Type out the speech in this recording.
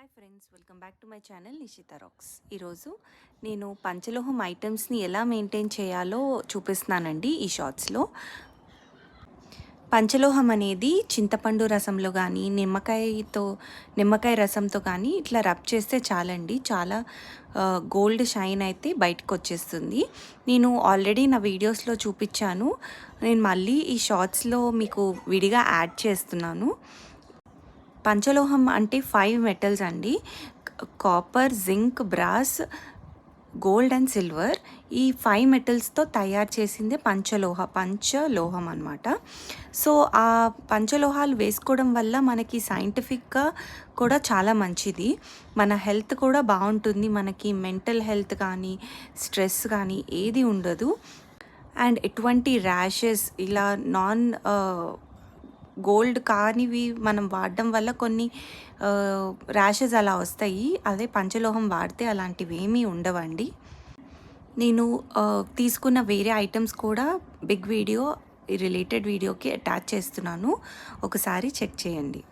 Hi friends welcome back to my channel Nishitha rocks ఈరోజు నేను పంచలోహం ఐటమ్స్ని ఎలా మెయింటైన్ చేయాలో చూపిస్తున్నానండి ఈ షార్ట్స్లో. పంచలోహం అనేది చింతపండు రసంలో కానీ నిమ్మకాయతో నిమ్మకాయ రసంతో కానీ ఇట్లా రబ్ చేస్తే చాలండి. చాలా గోల్డ్ షైన్ అయితే బయటకు వచ్చేస్తుంది. నేను ఆల్రెడీ నా వీడియోస్లో చూపించాను. నేను మళ్ళీ ఈ షార్ట్స్లో మీకు విడిగా యాడ్ చేస్తున్నాను. పంచలోహం అంటే ఫైవ్ మెటల్స్ అండి. Copper zinc brass gold and silver. ఈ ఫైవ్ మెటల్స్తో తయారు చేసిందే పంచలోహ పంచలోహం అనమాట సో ఆ పంచలోహాలు వేసుకోవడం వల్ల మనకి సైంటిఫిక్గా కూడా చాలా మంచిది. మన హెల్త్ కూడా బాగుంటుంది. మనకి మెంటల్ హెల్త్ కానీ స్ట్రెస్ కానీ ఏది ఉండదు. అండ్ ఎటువంటి ర్యాషెస్ ఇలా నాన్ గోల్డ్ కానివి మనం వాడడం వల్ల కొన్ని ర్యాషెస్ అలా వస్తాయి. అదే పంచలోహం వాడితే అలాంటివి ఏమీ ఉండవండి. నేను తీసుకున్న వేరే ఐటమ్స్ కూడా బిగ్ వీడియో రిలేటెడ్ వీడియోకి అటాచ్ చేస్తున్నాను. ఒకసారి చెక్ చేయండి.